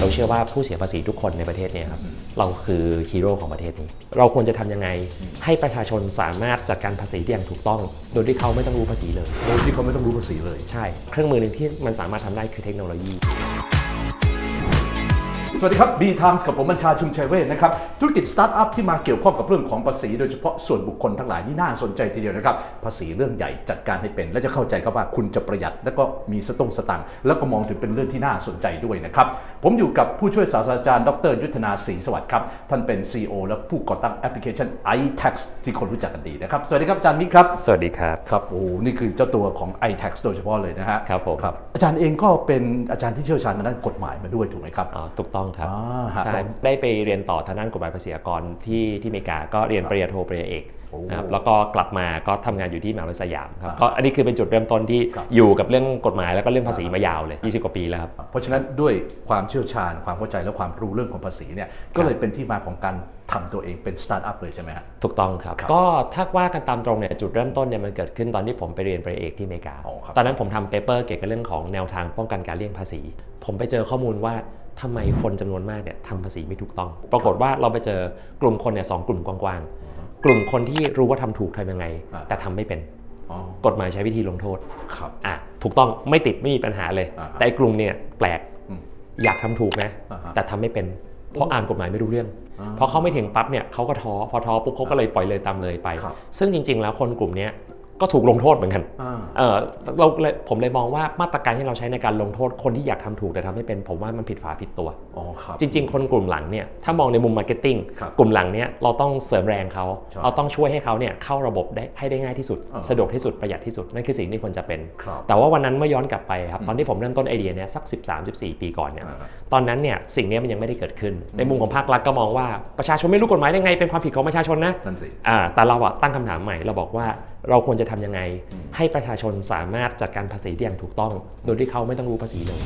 เราเชื่อว่าผู้เสียภาษีทุกคนในประเทศเนี้ครับเราคือฮีโร่ของประเทศนี้ เราควรจะทำยังไง ให้ประชาชนสามารถจัดการภาษีได้อย่างถูกต้อง โดยที่เขาไม่ต้องรู้ภาษีเลย โดยที่เขาไม่ต้องรู้ภาษีเลย ใช่ เครื่องมือหนึ่งที่มันสามารถทำได้คือเทคโนโลยี สวัสดีครับ B Times กับผมบัญชาชุมชัยเวชนะครับ ธุรกิจสตาร์ทอัพที่มาเกี่ยวข้องกับเรื่องของภาษี โดยเฉพาะส่วนบุคคลทั้งหลายนี่น่าสนใจทีเดียวนะครับ ภาษีเรื่องใหญ่จัดการให้เป็น และจะเข้าใจครับว่าคุณจะประหยัด และก็มีสตงค์สตังค์แล้วก็มองถึงเป็นเรื่องที่น่าสนใจด้วยนะครับ ผมอยู่กับผู้ช่วยศาสตราจารย์ ดร ยุทธนาศรีสวัสดิ์ครับ ท่านเป็น CEO และผู้ก่อตั้งแอปพลิเคชัน iTax ที่คนรู้จักกันดีนะครับสวัสดีครับอาจารย์มิกครับสวัสดีครับครับโอ้นี่คือเจ้าตัวของ iTax โดยเฉพาะเลยนะฮะครับผมครับอาจารย์เองก็เป็นอาจารย์ที่เชี่ยวชาญทางด้านกฎหมายมาด้วยถูกไหมครับอ๋อถูกต้องครับอ่าฮะใช่ได้ไปเรียนต่อทางด้านกฎหมายภาษีอากรที่ที่อเมริกาก็เรียนปริญญาโทปริญญาเอกโอ้นะครับแล้วก็กลับมาก็ทำงานอยู่ที่มหาวิทยาลัยสยามครับอ่าก็อันนี้คือเป็นจุดเริ่มต้นที่ครับอยู่กับเรื่องกฎหมายแล้วก็เรื่องภาษีมายาวเลย 20 กว่าปีแล้วครับเพราะฉะนั้นด้วยความเชี่ยวชาญความเข้าใจและความรู้เรื่องของภาษีเนี่ยก็เลยเป็นที่มาของการทำตัวเองเป็นสตาร์ทอัพเลยใช่ไหมฮะถูกต้องครับครับ ก็ถ้าว่ากันตามตรงเนี่ยจุดเริ่มต้นเนี่ยมันเกิดขึ้นตอนที่ผมไปเรียนปริญญาเอกที่อเมริกาอ๋อครับตอนนั้นผมทำเปเปอร์เกี่ยวกับเรื่องของแนวทางป้องกันการเลี่ยงภาษี ผมไปเจอข้อมูลว่า ทำไมคนจำนวนมากเนี่ยทำภาษีไม่ถูกต้อง ปรากฏว่าเราไปเจอกลุ่มคนเนี่ยสองกลุ่มกว้างๆ กลุ่มคนที่รู้ว่าทำถูกทำยังไงอ่าแต่ทำไม่เป็นอ๋อกฎหมายใช้วิธีลงโทษครับอะถูกต้องไม่ติดไม่มีปัญหาเลยอ่าฮะแต่ไอ้กลุ่มเนี่ยแปลกอืมอยากทำถูกนะอ่าฮะแต่ทำไม่เป็น เพราะอ่านกฎหมายไม่รู้เรื่องอ่าพอเขาไม่ถึงปั๊บเนี่ยเขาก็ท้อพอท้อปุ๊บเขาก็เลยปล่อยเลยตามเลยไปครับซึ่งจริง ๆ แล้วคนกลุ่มเนี้ย ก็ถูกลงโทษเหมือนกันอ่าเออเราเลยผมเลยมองว่ามาตรการที่เราใช้ในการลงโทษคนที่อยากทำถูกแต่ทำไม่เป็น ผมว่ามันผิดฝาผิดตัวอ๋อครับจริง ๆ คนกลุ่มหลังเนี่ยถ้ามองในมุมมาร์เก็ตติ้งครับกลุ่มหลังเนี่ยเราต้องเสริมแรงเขาใช่เราต้องช่วยให้เขาเนี่ยเข้าระบบได้ให้ได้ง่ายที่สุดอ่าสะดวกที่สุดประหยัดที่สุดนั่นคือสิ่งที่ควรจะเป็นครับแต่ว่าวันนั้นเมื่อย้อนกลับไปครับตอนที่ผมเริ่มต้นไอเดียเนี้ยสัก 13-14 ปีก่อนเนี่ยอ่าฮะตอนนั้นเนี่ยสิ่งเนี้ยมันยังไม่ได้เกิดขึ้น ในมุมของภาครัฐก็มองว่าประชาชนไม่รู้กฎหมายได้ไงเป็นความผิดของประชาชนนะนั่นสิอ่าแต่เราอะตั้งคำถามใหม่เราบอกว่า เราควรจะทำยังไง ให้ประชาชนสามารถจัดการภาษีได้อย่างถูกต้อง โดยที่เขาไม่ต้องรู้ภาษีเลย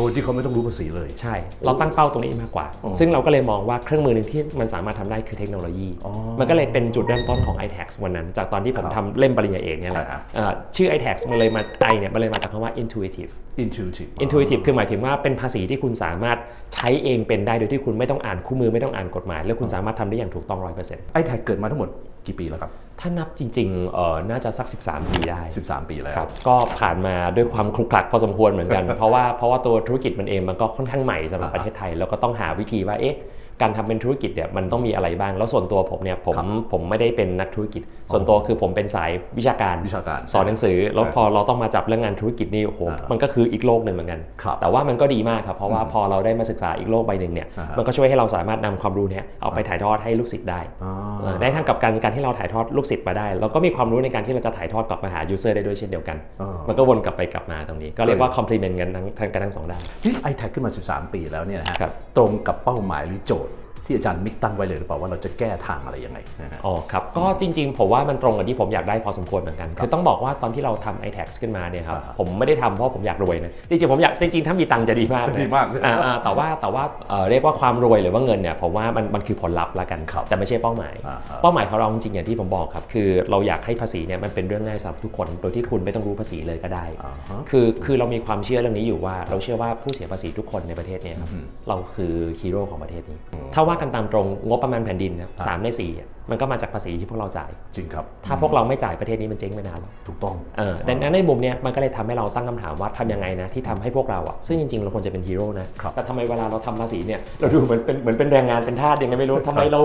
โดยที่เขาไม่ต้องรู้ภาษีเลย ใช่ เราตั้งเป้าตรงนี้มากกว่าอ๋อซึ่งเราก็เลยมองว่าเครื่องมือหนึ่งที่มันสามารถทำได้คือเทคโนโลยีอ๋อมันก็เลยเป็นจุดเริ่มต้นของ iTax วันนั้น จากตอนที่ผมครับทำเล่มปริญญาเอกเนี่ยแหละอ่าฮะเอ่อชื่อ iTax มันเลยมา i เนี่ยมันเลยมาจากคำว่า intuitive intuitive intuitive คือหมายถึงว่าเป็นภาษีที่คุณสามารถใช้เองเป็นได้โดยที่คุณไม่ต้องอ่านคู่มือไม่ต้องอ่านกฎหมาย แล้วคุณสามารถทำได้อย่างถูกต้อง100%ไอแท็กเกิดมาทั้งหมดกี่ปีแล้วครัถ้านับจริงๆเอ่อน่าจะสัก 13 ปีได้บ13 ปีแล้ว ครับก็ผ่านมาด้วยความคลุกคลักพอสมควรเหมือนกัน เพราะว่าเพราะว่าตัวธุรกิจมันเองมันก็ค่อนข้างใหม่สำหรับอ่าฮะประเทศไทย แล้วก็ต้องหาวิธีว่าเอ๊ะ การทำเป็นธุรกิจเนี่ยมันต้องมีอะไรบ้าง แล้วส่วนตัวผมเนี่ยผมครับผมไม่ได้เป็นนักธุรกิจ ส่วนตัวคือผมเป็นสายวิชาการวิชาการ สอนหนังสือ แล้วใช่พอเราต้องมาจับเรื่องงานธุรกิจนี่โอ้โหอ่าฮะมันก็คืออีกโลกหนึ่งเหมือนกันครับแต่ว่ามันก็ดีมากครับเพราะว่าพอเราได้มาศึกษาอีกโลกใบหนึ่งเนี่ยอ่าฮะมันก็ช่วยให้เราสามารถนำความรู้เนี่ยเอาไปถ่ายทอดให้ลูกศิษย์ได้อ่าเอ่อในทางกลับกันการที่เราถ่ายทอดลูกศิษย์มาได้เราก็มีความรู้ในการที่เราจะถ่ายทอดกลับมาหา user ได้ด้วยเช่นเดียวกันอ่ามัมันก็วนกลับไปกลับมาตรงนี้ ก็เรียกว่า complement กันทั้งทั้งกันทั้งสองด้านที่ i t a g ขึ้นมา 13 ปีแล้วเนี่ยนะฮะครับตรงกับเป้าหมายหรือโจทย์ ที่อาจารย์มิกตั้งไว้เลยหรือเปล่าว่าเราจะแก้ทางอะไรยังไงนะฮะ อ๋อครับ ก็จริงๆ ผมว่ามันตรงกับที่ผมอยากได้พอสมควรเหมือนกัน คือต้องบอกว่าตอนที่เราทำ iTax ขึ้นมาเนี่ยครับ อ่าผมไม่ได้ทำเพราะผมอยากรวยนะ จริงๆ ผมอยากจริงๆ ถ้ามีตังค์จะดีมากจะเลยดีมากอ่าอ่าแต่ว่าแต่ว่าเอ่อเรียกว่าความรวยหรือว่าเงินเนี่ยผมว่ามันมันคือผลลัพธ์ละกัน ครับแต่ไม่ใช่เป้าหมาย อ่าฮะเป้าหมายของเราจริงๆอย่างที่ผมบอกครับ คือเราอยากให้ภาษีเนี่ยมันเป็นเรื่องง่ายสำหรับทุกคน โดยที่คุณไม่ต้องรู้ภาษีเลยก็ได้ อ่าฮะ คือคือเรามีความเชื่อเรื่องนี้อยู่ว่า เราเชื่อว่าผู้เสียภาษีทุกคนในประเทศเนี่ยครับเราคือฮีโร่ของประเทศนี้ ถ้าว่ากันตามตรงงบประมาณแผ่นดินนะครับสามในสี่อะมันก็มาจากภาษีที่พวกเราจ่าย จริงครับ ถ้าพวกเราไม่จ่ายประเทศนี้มันเจ๊งไปนานแล้วถูกต้องเออดังนั้นในมุมเนี้ยมันก็เลยทำให้เราตั้งคำถามว่าทำยังไงนะที่ทำให้พวกเราอะซึ่งจริงๆ เราควรจะเป็นฮีโร่นะครับแต่ทำไมเวลาเราทำภาษีเนี่ยเราดูเหมือนเป็นเหมือนเป็นแรงงานเป็นทาสยังไงไม่รู้ทำไมเรา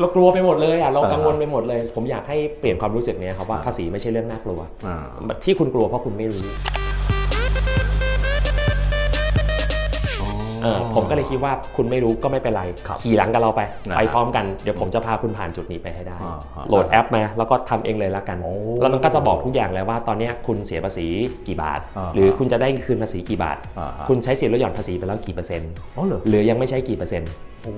เรากลัวไปหมดเลยอะเรากังวลไปหมดเลย ผมอยากให้เปลี่ยนความรู้สึกเนี้ยครับว่าภาษีไม่ใช่เรื่องน่ากลัวอ่าที่คุณกลัวเพราะคุณไม่รู้ เออผมก็เลยคิดว่าคุณไม่รู้ก็ไม่เป็นไรครับขี่หลังกับเราไปนะไปพร้อมกัน เดี๋ยวผมจะพาคุณผ่านจุดนี้ไปให้ได้อ่าฮะโหลดแอปมาแล้วก็ทำเองเลยละกันโอ้แล้วมันก็จะบอกทุกอย่างเลยว่าตอนเนี้ยคุณเสียภาษีกี่บาทอ่าฮะหรือคุณจะได้คืนภาษีกี่บาทอ่าฮะคุณใช้สิทธิ์ลดหย่อนภาษีไปแล้วกี่เปอร์เซ็นต์อ๋อเหรอหรือยังไม่ใช้กี่เปอร์เซ็นต์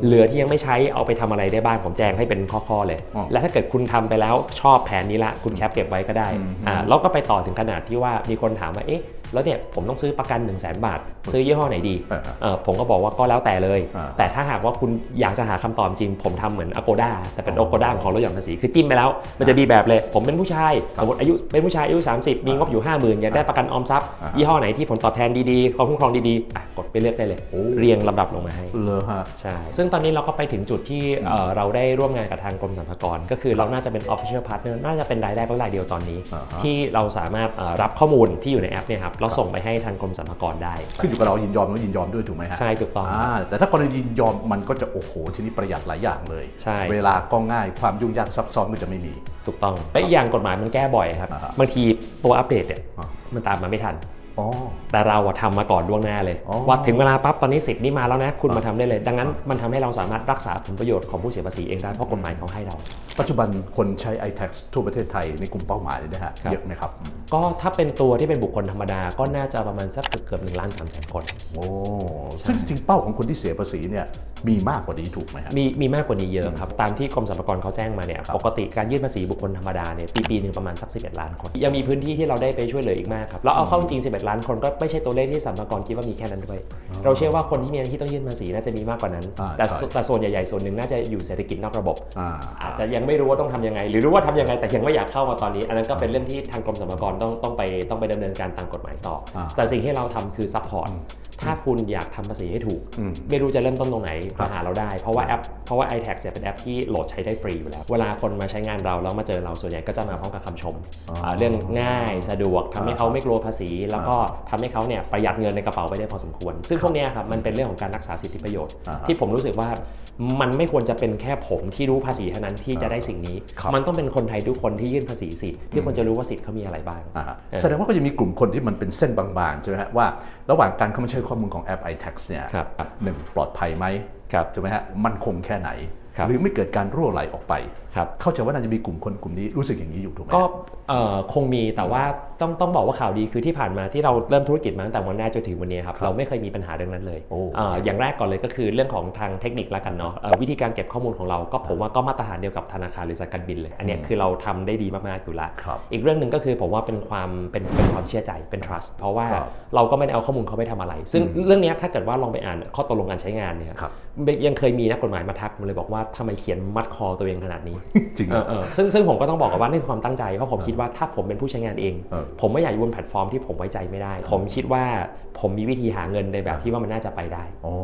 เหลือที่ยังไม่ใช้เอาไปทำอะไรได้บ้างผมแจ้งให้เป็นข้อๆเลยอ๋อและถ้าเกิดคุณทำไปแล้วชอบแผนนี้ละ คุณแคปเก็บไว้ก็ได้อืมอ่าแล้วก็ไปต่อถึงขนาดที่ว่ามีคนถามว่าเอ๊ะ แล้วเนี่ยผมต้องซื้อประกัน 1 0 0 0 0แบาท ซื้อยี่ห้อไหนดีเออเออผมก็บอกว่าก็แล้วแต่เลยอ่าแต่ถ้าหากว่าคุณอยากจะหาคำตอบจริง ผมทำเหมือน Agoda แต่เป็น Agoda ของลดหย่อนภาษีคือจิ้มไปแล้ว มันจะมีแบบเลย ผมเป็นผู้ชายสมมติอายุเป็นผู้ชายอายุ 30 มีงบอยู่ 50,000 อยากได้ประกันออมทรัพย์อ่ายี่ห้อไหนที่ผลตอบแทนดีๆความคุ้มครองดีๆอะกดไปเลือกได้เลยโอ้เรียงลำดับลงมาให้เลอฮะใช่ซึ่งตอนนี้เราก็ไปถึงจุดที่เอ่อเราได้ร่วมงานกับทางกรมสรรพากรก็คือเราน่าจะเป็น official partner น่าจะเป็นรายแรกและรายเดียวตอนนี้อ่าฮะที่เราสามารถเอ่อรับข้อมูลที่อยู่ในแอปเนี่ยครับแล้วส่งไปให้ทางกรมสรรพากรได้ขึ้นอยู่กับเรายินยอมหรือยินยอมด้วยถูกไหมฮะใช่ถูกต้องอ่าแต่ถ้ากรณียินยอมมันก็จะโอ้โหทีนี้ประหยัดหลายอย่างเลยใช่เวลาก็ง่ายความยุ่งยากซับซ้อนก็จะไม่มี ถูกต้องและอีกอย่างกฎหมายมันแก้บ่อยครับอ่าฮะบางทีตัวอัปเดตเนี่ยอ่ามันตามมาไม่ทันอ๋อ แต่เราอะทำมาก่อนล่วงหน้าเลยอ๋อว่าถึงเวลาปั๊บตอนนี้สิทธิ์นี่มาแล้วนะ คุณอ่ามมาทำได้เลย ดังนั้นมันทำให้เราสามารถรักษาผลประโยชน์ของผู้เสียภาษีเองได้เพราะกฎหมายเขาให้เรา ปัจจุบันคนใช้ iTax ทั่วประเทศไทยในกลุ่มเป้าหมายเลยนะฮะครับเยอะไหมครับ ก็ถ้าเป็นตัวที่เป็นบุคคลธรรมดาก็น่าจะประมาณสักเกือบหนึ่งล้านสามแสนคนโอ้ซึ่งจริงๆเป้าของคนที่เสียภาษีเนี่ยมีมากกว่านี้ถูกไหมฮะมีมีมากกว่านี้เยอะครับตามที่กรมสรรพากรเขาแจ้งมาเนี่ยครับปกติการยื่นภาษีบุคคลธรรมดาเนี่ยปีปีหนึ่งประมาณสัก11 ล้านคน ยังมีพื้นที่ที่เราได้ไปช่วยเหลืออีกมากครับแล้วเอาเข้าจริง11ล้านคนก็ไม่ใช่ตัวเลขที่สรรพากรคิดว่ามีแค่นั้นด้วย เราเชื่อว่าคนที่มีหน้าที่ต้องยื่นภาษีน่าจะมีมากกว่านั้นอ่าแต่ใช่ส่วนแต่ส่วนใหญ่ๆส่วนหนึ่งน่าจะอยู่เศรษฐกิจนอกระบบอ่าอาจจะยังไม่รู้ว่าต้องทำยังไง หรือรู้ว่าทำยังไงแต่ยังไม่อยากเข้ามาตอนนี้ อันนั้นก็เป็นเรื่องที่ทางกรมสรรพากรต้องต้องไปต้องไปดำเนินการตามกฎหมายต่ออาแต่สิ่งที่เราทำคือซัพพอร์ต ถ้าคุณอยากทำภาษีให้ถูกอืมไม่รู้จะเริ่มต้นตรงไหนครับมาหาเราได้ เพราะว่าแอปเพราะว่า iTax เนี่ยเป็นแอปที่โหลดใช้ได้ฟรีอยู่แล้ว เวลาคนมาใช้งานเราแล้วมาเจอเราส่วนใหญ่ก็จะมาพร้อมกับคำชมอ๋ออ่าเรื่องง่ายสะดวกทำให้เขาไม่กลัวภาษี แล้วก็อ่าทำให้เขาเนี่ยประหยัดเงินในกระเป๋าไปได้พอสมควร ซึ่งพวกเนี้ยครับมันเป็นเรื่องของการรักษาสิทธิประโยชน์อ่าฮะที่ผมรู้สึกว่ามันไม่ควรจะเป็นแค่ผมที่รู้ภาษีเท่านั้นที่จะได้สิ่งนี้ครับมันต้องเป็นคนไทยทุกคนที่ยื่นภาษีสิที่ควรจะรู้ว่าสิทธิ์เขามีอะไรบ้างอ่าฮะเออแสดงว่าก็จะมีกลุ่มคนที่มันเป็นเส้นบางๆใช่ไหมฮะว่าระหว่างการเข้ามาใช้ข้อมูลของแอป iTax เนี่ยครับหนึ่งปลอดภัยไหมครับใช่ไหมฮะมันคงแค่ไหนครับ หรือไม่เกิดการรั่วไหลออกไปครับเข้าใจว่าน่าจะมีกลุ่มคนกลุ่มนี้รู้สึกอย่างนี้อยู่ถูกไหมก็เอ่อคงมีแต่ว่าต้องต้องบอกว่าข่าวดีคือที่ผ่านมาที่เราเริ่มธุรกิจมาตั้งแต่วันแรกจนถึงวันนี้ครับครับเราไม่เคยมีปัญหาเรื่องนั้นเลยโอ้เอ่ออย่างแรกก่อนเลยก็คือเรื่องของทางเทคนิคละกันเนาะเอ่อวิธีการเก็บข้อมูลของเราก็ผมว่าก็มาตรฐานเดียวกับธนาคารหรือสายการบินเลย อันเนี้ยอืมคือเราทำได้ดีมากๆอยู่ละครับอีกเรื่องหนึ่งก็คือผมว่าเป็นความเป็นเป็นความเชื่อใจเป็น trust เพราะว่าครับเราก็ไม่ได้เอาข้อมูลเขาไปทำอะไร ซึ่งอืมเรื่องเนี้ยถ้าเกิดว่าลองไปอ่านข้อตกลงการใช้งานเนี่ยครับยังเคยมีนักกฎหมายมาทักมาเลยบอกว่าทำไมเขียนมัดคอตัวเองขนาดนี้จริงเหรเอออเออซึ่งซึ่งผมก็ต้องบอกกันว่านี่คือความตั้งใจเพราะผมคิดว่าถ้าผมเป็นผู้ใช้งานเอง เออ ผมไม่อยากอยู่บนแพลตฟอร์มที่ผมไว้ใจไม่ได้ ผมคิดว่าผมมีวิธีหาเงินในแบบที่ว่ามันน่าจะไปได้อ๋อ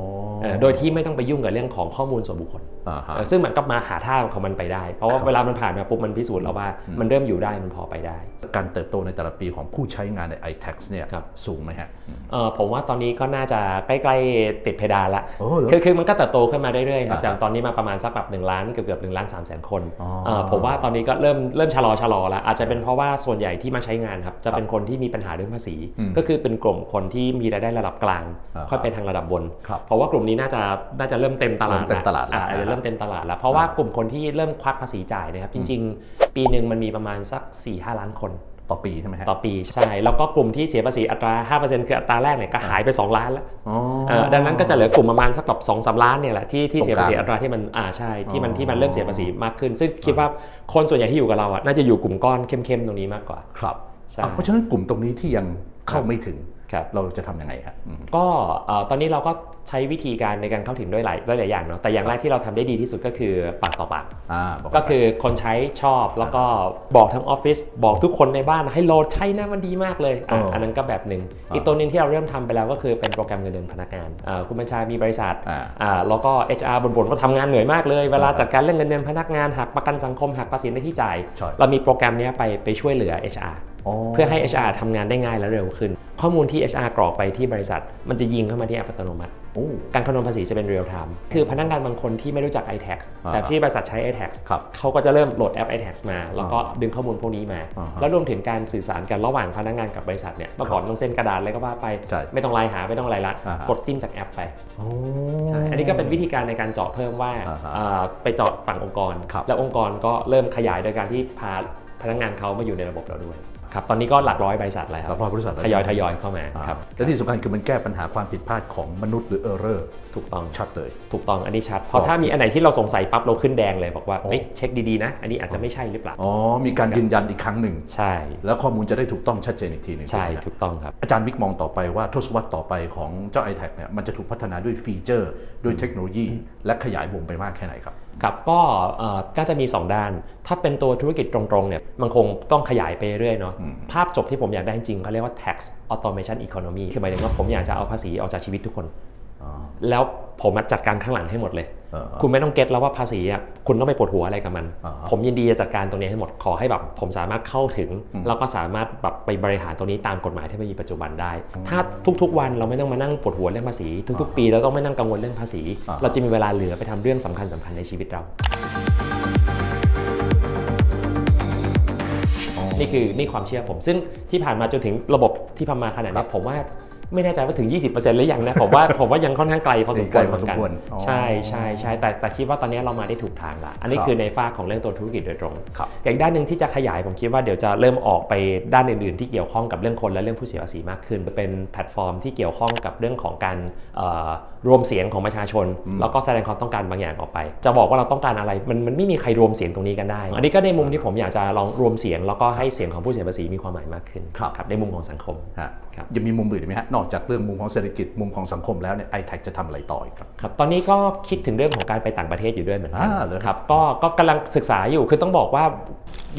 เออโดยที่ไม่ต้องไปยุ่งกับเรื่องของข้อมูลส่วนบุคคล อ่าฮะ เออซึ่งมันก็มาหาท่าของมันไปได้ เพราะว่าครับเวลามันผ่านมาปุ๊บมันพิสูจน์แล้วว่าอืมมันเริ่มอยู่ได้มันพอไปได้ การเติบโตในแต่ละปีของผู้ใช้งานใน iTax เนี่ยครับ สูงไหมฮะ เออผมว่าตอนนี้ก็น่าจะใกล้ๆติดเพดานละโอ้เหรอคือคือมันก็เติบโตขึ้นมาเรื่อยๆครับอ่าจากตอนนี้มาประมาณสักแบบหนึ่งล้านเกือบเกือบหนึ่งล้านสามแสนคนอ๋อเออผมว่าตอนนี้ก็เริ่มเริ่มชะลอชะลอแล้วอาจจะเป็นเพราะว่าส่วนใหญ่ที่มาใช้งานครับจะเป็นคนที่มีปัญหาเรื่องภาษีอืมก็คือเป็นกลุ่มคนที่มีรายได้ระดับกลางอ่าค่อยไปทางระดับบนครับเพราะว่ากลุ่มนี้น่าจะน่าจะเริ่มเต็มตลาดเริ่มเต็มตลาดแล้วอ่อาจจะอ่าเริ่มเต็มตลาดแล้วเพราะว่ากลุ่มคนที่เริ่มควักภาษีจ่ายเนะครับจริง ๆ ปีหนึ่งมันมีประมาณสัก4ี่ห้าล้านคน ต่อปีใช่ไหมฮะ ต่อปีใช่ แล้วก็กลุ่มที่เสียภาษีอัตรา 5%คืออัตราแรกเนี่ยก็หายไป 2 ล้านแล้วอ๋อเออดังนั้นก็จะเหลือกลุ่มประมาณสักแบบสองสาล้านเนี่ยแหละที่ที่ตรงเสียภาษีกลางอัตราที่มันอ่าใช่ที่มันอ๋อที่มันเริ่มเสียภาษีมากขึ้น ซึ่งคิดว่าคนส่วนใหญ่ที่อยู่กับเราอะน่าจะอยู่กลุ่มก้อนเข้มๆตรงนี้มากกว่า ครับใช่อะเพราะฉะนั้นกลุ่มตรงนี้ที่ยังเข้าไม่ถึงครับเราจะทำยังไงฮะอืมก็เอ่อตอนนี้เราก็ ใช้วิธีการในการเข้าถึงด้วยหลายด้วยหลายอย่างเนาะแต่อย่างแรกที่เราทำได้ดีที่สุดก็คือปากต่อปากอ่าบอกก็คือคนใช้ชอบแล้วก็บอกทั้งออฟฟิศบอกทุกคนในบ้านให้โหลดใช้นะมันดีมากเลยอะเอออัอันนั้นก็แบบหนึ่งอ่าอีกตัวหนึงที่เราเริ่มทำไปแล้วก็คือเป็นโปรแกรมเงินเดือนพนักงานอ่าคุณบัญชามีบริษัทอ่าอ่าแล้วก็ HR บ่นๆว่าทำงานเหนื่อยมากเลย เวลาอ่าจัดการเรื่องเงินเดือนพนักงานหักประกันสังคมหักภาษีในที่จ่ายใช่เรามีโปรแกรมเนี้ยไปไปช่วยเหลือ HR เพื่อให้ HR ทำงานได้ง่ายและเร็วขึ้น ข้อมูลที่ HR กรอกไปที่บริษัท มันจะยิงเข้ามาที่แอปอัตโนมัติโอ้การคำนวณภาษีจะเป็นเรียลไทม์คือพนักงานบางคนที่ไม่รู้จัก iTax อ่าแต่ที่บริษัทใช้ iTax ครับเขาก็จะเริ่มโหลดแอป iTax มา แล้วก็ดึงข้อมูลพวกนี้มาอ่าฮะแล้วรวมถึงการสื่อสารกันระหว่างพนักงานกับบริษัทเนี่ยเมื่อก่อนต้องเซ็นกระดาษอะไรก็ว่าไปใช่ไม่ต้องไลน์หาไม่ต้องอะไรละอ่าฮะกดจิ้มจากแอปไปโอ้ใช่อันนี้ก็เป็นวิธีการในการเจาะเพิ่มว่าอ่าฮะเอ่อไปเจาะฝั่งองค์กรครับแล้วองค์กรก็เริ่มขยายโดยการที่พาพนักงานเขามาอยู่ในระบบเราด้วย ครับตอนนี้ก็หลักร้อยบริษัทแล้วคหลัรับกร้อยบริษัทแล้วทยอยใช่ทไหมยอยเข้ามาครับและที่สำคัญคือมันแก้ปัญหาความผิดพลาดของมนุษย์หรือ error ถูกต้องชัดเลย ถูกต้องอันนี้ชัดเพราะถ้ามีอันไหนที่เราสงสัยปั๊บเราขึ้นแดงเลยบอกว่าโอ้เฮ้ยเช็คดีๆนะ อันนี้อาจจะไม่ใช่หรือเปล่าอ๋อ มีการยืนยันอีกครั้งหนึ่ง ใช่ แล้วข้อมูลจะได้ถูกต้องชัดเจนอีกทีหนึงใช่ถูกไหมฮะถูกต้องครับ อาจารย์วิกมองต่อไปว่าทศวรรษต่อไปของเจ้า iTag เนี่ยมันจะถูกพัฒนาด้วยฟีเจอร์ ด้วยเทคโนโลยี และขยายวงไปมากแค่ไหนครับ ครับก็เอ่อก็จะมี 2 ด้าน ถ้าเป็นตัวธุรกิจตรงๆเนี่ยมันคงต้องขยายไปเรื่อยๆเนาะภาพจบที่ผมอยากได้จริงๆเขาเรียกว่า tax automation economy คือหมายถึงว่าผมอยากจะเอาภาษีออกจากชีวิตทุกคนอ๋อแล้วผมมาจัดการข้างหลังให้หมดเลยเออ คุณไม่ต้องเก็ตแล้วว่าภาษีอะคุณต้องไปปวดหัวอะไรกับมันอ่าฮะผมยินดีจะจัดการตรงนี้ให้หมดขอให้แบบผมสามารถเข้าถึง แล้วก็สามารถแบบไปบริหารตรงนี้ตามกฎหมายที่มีปัจจุบันได้ ถ้าทุกๆวันเราไม่ต้องมานั่งปวดหัวเรื่องภาษี ทุกๆ ปีเราต้องไม่นั่งกังวลเรื่องภาษีอ่าฮะเราจะมีเวลาเหลือไปทำเรื่องสำคัญสำคัญในชีวิตเรา นี่คือนี่ความเชื่อผม ซึ่งที่ผ่านมาจนถึงระบบที่ทำมาขนาดนี้ผมว่า ไม่แน่ใจว่าถึง 20%หรือยังนะ ผมว่าผมว่ายังค่อนข้างไกลพอสมควรไกลพอสมควรเหนกันอ๋อใช่ใช่ใช่แต่แต่คิดว่าตอนนี้เรามาได้ถูกทางละอันนี้ครับคือในฝ้ากของเรื่องตัวธุรกิจโดยตรงครับอย่างด้านหนึ่งที่จะขยายผมคิดว่าเดี๋ยวจะเริ่มออกไปด้านอื่น ๆ ที่เกี่ยวข้องกับเรื่องคนและเรื่องผู้เสียภาษีมากขึ้นเป็นแพลตฟอร์มที่เกี่ยวข้องกับเรื่องของการเอ่อรวมเสียงของประชาชน แล้วก็แสดงความต้องการบางอย่างออกไป จะบอกว่าเราต้องการอะไรมันมันไม่มีใครรวมเสียงตรงนี้กันได้ อันนี้ก็ในมุมที่ผมอยากจะลองรวมเสียง แล้วก็ให้เสียงของผู้เสียภาษีมีความหมายมากขึ้นครับในมุมของสังคมฮะครับยังมีมุมอื่นอีกไหมฮะนอกจากเรื่องมุมของเศรษฐกิจมุมของสังคมแล้วเนี่ย iTag จะทำอะไรต่ออีกครับครับ ตอนนี้ก็คิดถึงเรื่องของการไปต่างประเทศอยู่ด้วยเหมือนกัอ่าเหรอครับก็ก็กำลังศึกษาอยู่คือต้องบอกว่า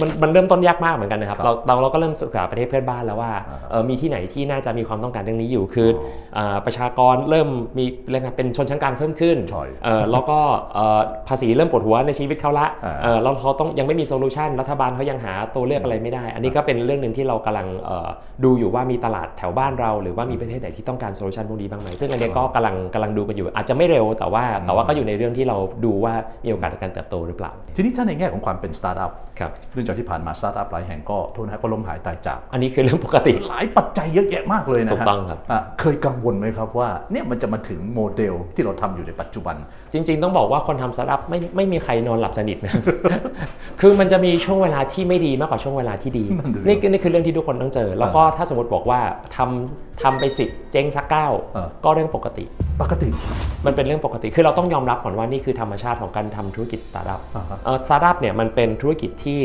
มันมันเริ่มต้นยากมากเหมือนกันนะครับครับเราเราเราก็เริ่มศึกษาประเทศเพื่อนบ้านแล้วว่าอ่าเอ่อมีที่ไหนที่น่าจะมีความต้องการเรื่องนี้อยู่คือออาประชากรเริ่มมีเรียกว่าเป็นชนชั้นกลางเพิ่มขึ้นใช่เอ่อแล้วก็เอ่อภาษีเริ่มปวดหัวในชีวิตเขาละอ่าเอ่อเราเขาต้องยังไม่มีโซลูชันรัฐบาลเขายังหาตัวเลือกอะไรไม่ได้ อันนี้ก็เป็นเรื่องหนึ่งที่เรากำลังเอ่อดูอยู่ว่ามีตลาดแถวบ้านเรา หรือว่ามีประเทศไหนที่ต้องการโซลูชันพวกนี้บ้างไหมซึ่งอันนี้ก็กำลังกำลังดูกันอยู่ อาจจะไม่เร็วแต่ว่าแต่ว่าก็อยู่ในเรื่องที่เราดูว่ามีโอกาสในการเติบโตหรือเปล่า ทีนี้ถ้าในแง่ของความเป็นสตาร์ทอัพครับเนื่องจากที่ผ่านมาสตาร์ทอัพหลายแห่งก็โทษนะฮะก็ล้มหายตายจาก อันนี้คือเรื่องปกติ หลายปัจจัยเยอะแยะมากเลยนะฮะถูกต้องครับะเคยกังวลไหมครับว่าเนี่ยมันจะมาถึงโมเดลที่เราทำอยู่ในปัจจุบัน จริง ๆ ต้องบอกว่าคนทำสตาร์ทอัพไม่ไม่มีใครนอนหลับสนิทนะคือมันจะมีช่วงเวลาที่ไม่ดีมากกว่าช่วงเวลาที่ดีนั่นสินี่คือนี่คือเรื่องที่ทุกคนต้องเจอ แล้วก็ถ้าสมมติบอกว่าทำทำไปสิบเจ๊งสักเก้าเออก็เรื่องปกติ ปกติ มันเป็นเรื่องปกติคือเราต้องยอมรับก่อนว่านี่คือธรรมชาติของการทำธุรกิจสตาร์ทอัพอ่าฮะเอ่อสตาร์ทอัพเนี่ยมันเป็นธุรกิจที่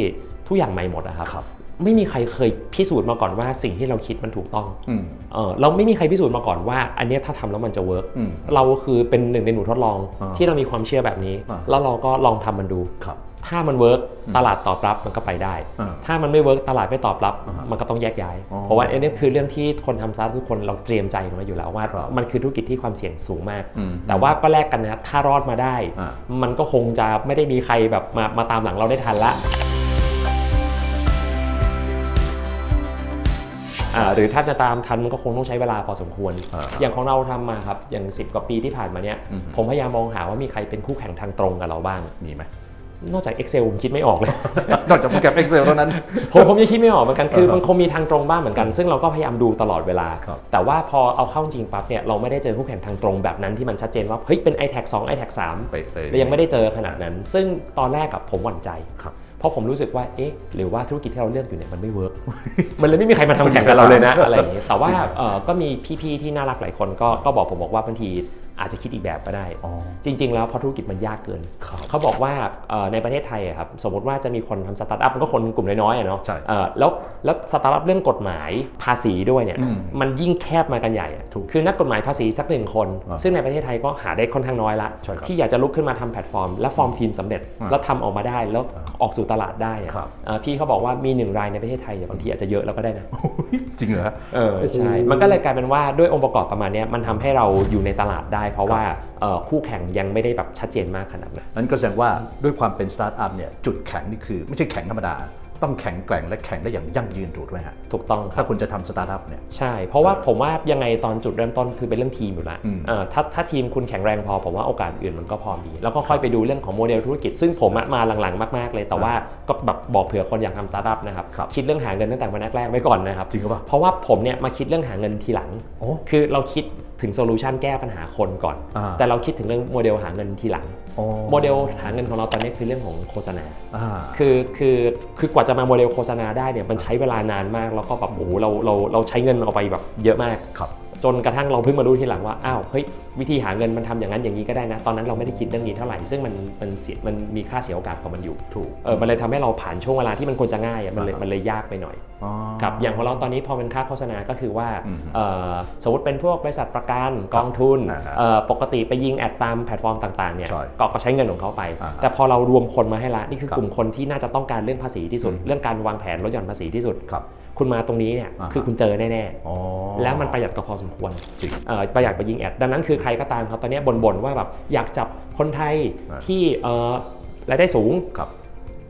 ทุกอย่างใหม่หมดนะครับครับ ไม่มีใครเคยพิสูจน์มาก่อนว่าสิ่งที่เราคิดมันถูกต้องอืมเออเราไม่มีใครพิสูจน์มาก่อนว่า อันเนี้ยถ้าทำแล้วมันจะเวิร์กอืมเราคือเป็นหนึ่งในหนูทดลองอ่าที่เรามีความเชื่อแบบนี้อ่าแล้วเราก็ลองทำมันดูครับถ้ามันเวิร์กตลาดตอบรับมันก็ไปได้อ่าถ้ามันไม่เวิร์กตลาดไม่ตอบรับอ่าฮะมันก็ต้องแยกย้ายอ๋อเพราะว่าอันนี้คือเรื่องที่คนทำซาร์ทุกคนเราเตรียมใจกันมาอยู่แล้วว่าครับมันคือธุรกิจที่ความเสี่ยงสูงมากอืมแต่ว่าก็แลกกันนะถ้ารอดมาได้อ่ามันก็คงจะไม่ได้มีใครแบบมามาตามหลังเราได้ทันละ อ่าหรือถ้าจะตามทันมันก็คงต้องใช้เวลาพอสมควร อ่าอย่างของเราทำมาครับ อย่าง 10 กว่าปีที่ผ่านมาเนี้ยอืม ผมพยายามมองหาว่ามีใครเป็นคู่แข่งทางตรงกับเราบ้าง มีไหม นอกจาก Excel ผมคิดไม่ออกเลย นอกจากโปรแกรม Excel เท่านั้น ผมผมยังคิดไม่ออกเหมือนกันคืออ่าฮะมันคงมีทางตรงบ้างเหมือนกัน ซึ่งเราก็พยายามดูตลอดเวลา ครับแต่ว่าพอเอาเข้าจริงปั๊บเนี่ยเราไม่ได้เจอคู่แข่งทางตรงแบบนั้นที่มันชัดเจนว่าเฮ้ยเป็น iTag 2 iTag 3เป๊ะเลย เรายังไม่ได้เจอขนาดนั้น ซึ่งตอนแรกกับผมหวั่นใจครับ เพราะผมรู้สึกว่าเอ๊ะหรือว่าธุรกิจที่เราเลือกอยู่เนี่ยมันไม่เวิร์กมันเลยไม่มีใครมาทำแข่งกับเราเลยนะอะไรอย่างนี้แต่ว่าเอ่อก็มีพี่ๆที่น่ารักหลายคนก็ก็บอกผมบอกว่าบางที อาจจะคิดอีกแบบก็ได้อ๋อจริง ๆ แล้วเพราะธุรกิจมันยากเกินครับเขาบอกว่าเอ่อในประเทศไทยอะครับสมมติว่าจะมีคนทำสตาร์ทอัพมันก็คนกลุ่มน้อยๆอะเนาะใช่เอ่อแล้วแล้วสตาร์ทอัพเรื่องกฎหมายภาษีด้วยเนี่ยอืมมันยิ่งแคบมากันใหญ่อะถูกคือนักกฎหมายภาษีสักหนึ่งคนอ่าซึ่งในประเทศไทยก็หาได้ค่อนข้างน้อยละใช่ครับที่อยากจะลุกขึ้นมาทำแพลตฟอร์ม และฟอร์มทีมสำเร็จอ่าแล้วทำออกมาได้แล้วออกสู่ตลาดได้อะครับเอ่อพี่เขาบอกว่ามีหนึ่งรายในประเทศไทยเนี่ยบางทีอาจจะเยอะแล้วก็ได้นะจริงเหรอฮะเออใช่มันก็เลยกลายเป็นว่าด้วยองค์ประกอบประมาณเนี้ยมันทำให้เราอยู่ในตลาดได้เพราะว่าเอ่อคู่แข่งยังไม่ได้แบบชัดเจนมากขนาดนั้นนั่นก็แสดงว่าด้วยความเป็นสตาร์ทอัพเนี่ยจุดแข็งนี่คือไม่ใช่แข็งธรรมดาต้องแข็งแกร่งและแข็งได้อย่างยั่งยืนถูกไหมฮะถูกต้องครับถ้าคุณจะทำสตาร์ทอัพเนี่ยใช่ เพราะว่าผมว่ายังไงตอนจุดเริ่มต้นคือเป็นเรื่องทีมอยู่แล้วอืมเอ่อถ้าถ้าทีมคุณแข็งแรงพอ ผมว่าโอกาสอื่นมันก็พอมี แล้วก็ค่อยไปดูเรื่องของโมเดลธุรกิจ ซึ่งผมอะมาหลังๆ มากๆเลย แต่ว่าก็แบบบอกเผื่อคนอยากทำสตาร์ทอัพนะครับครับ คิดเรื่องหาเงินตั้งแต่วันแรกๆไว้ก่อนนะครับจริงหรือเปล่าเพราะว่าผมเนี่ยมาคิดเรื่องหาเงินทีหลังโอ้คือเราคิด ถึงโซลูชันแก้ปัญหาคนก่อน อ่า แต่เราคิดถึงเรื่องโมเดลหาเงินทีหลัง โอ้โมเดลหาเงินของเราตอนนี้คือเรื่องของโฆษณา อ่า คือคือคือกว่าจะมาโมเดลโฆษณาได้เนี่ยมันใช้เวลานานมาก แล้วก็แบบโอ้โหเราเราเราใช้เงินเอาไปแบบเยอะมาก ครับ จนกระทั่งเราเพิ่งมารู้ทีหลังว่าอ้าวเฮ้ยวิธีหาเงินมันทำอย่างนั้นอย่างนี้ก็ได้นะ ตอนนั้นเราไม่ได้คิดเรื่องนี้เท่าไหร่ ซึ่งมันมันเสียมันมีค่าเสียโอกาสของมันอยู่ถูก เออมันเลยทำให้เราผ่านช่วงเวลาที่มันควรจะง่ายอะมันเลยอ่าฮะมันเลยยากไปหน่อยอ๋อ กับอย่างของเราตอนนี้พอเป็นค่าโฆษณาก็คือว่าอืมเอ่อสมมติเป็นพวกบริษัทประกันกองทุนอ่าฮะเอ่อปกติไปยิงแอดตามแพลตฟอร์มต่างๆเนี่ยใช่ก็ก็ใช้เงินของเขาไปอ่าฮะแต่พอเรารวมคนมาให้ละนี่คือครับกลุ่มคนที่น่าจะต้องการเรื่องภาษีที่สุดอืมเรื่องการวางแผนลดหย่อนภาษีที่สุดครับคุณมาตรงนี้เนี่ยอ่าฮะคือคุณเจอแน่อ๋อๆแล้วมันประหยัดก็พอสมควรจริงเอ่อประหยัดไปยิงแอดดังนั้นคือใครก็ตามครับตอนนี้บ่นๆว่าแบบอยากจับคนไทยอ่าที่เอ่อรายได้สูงครับ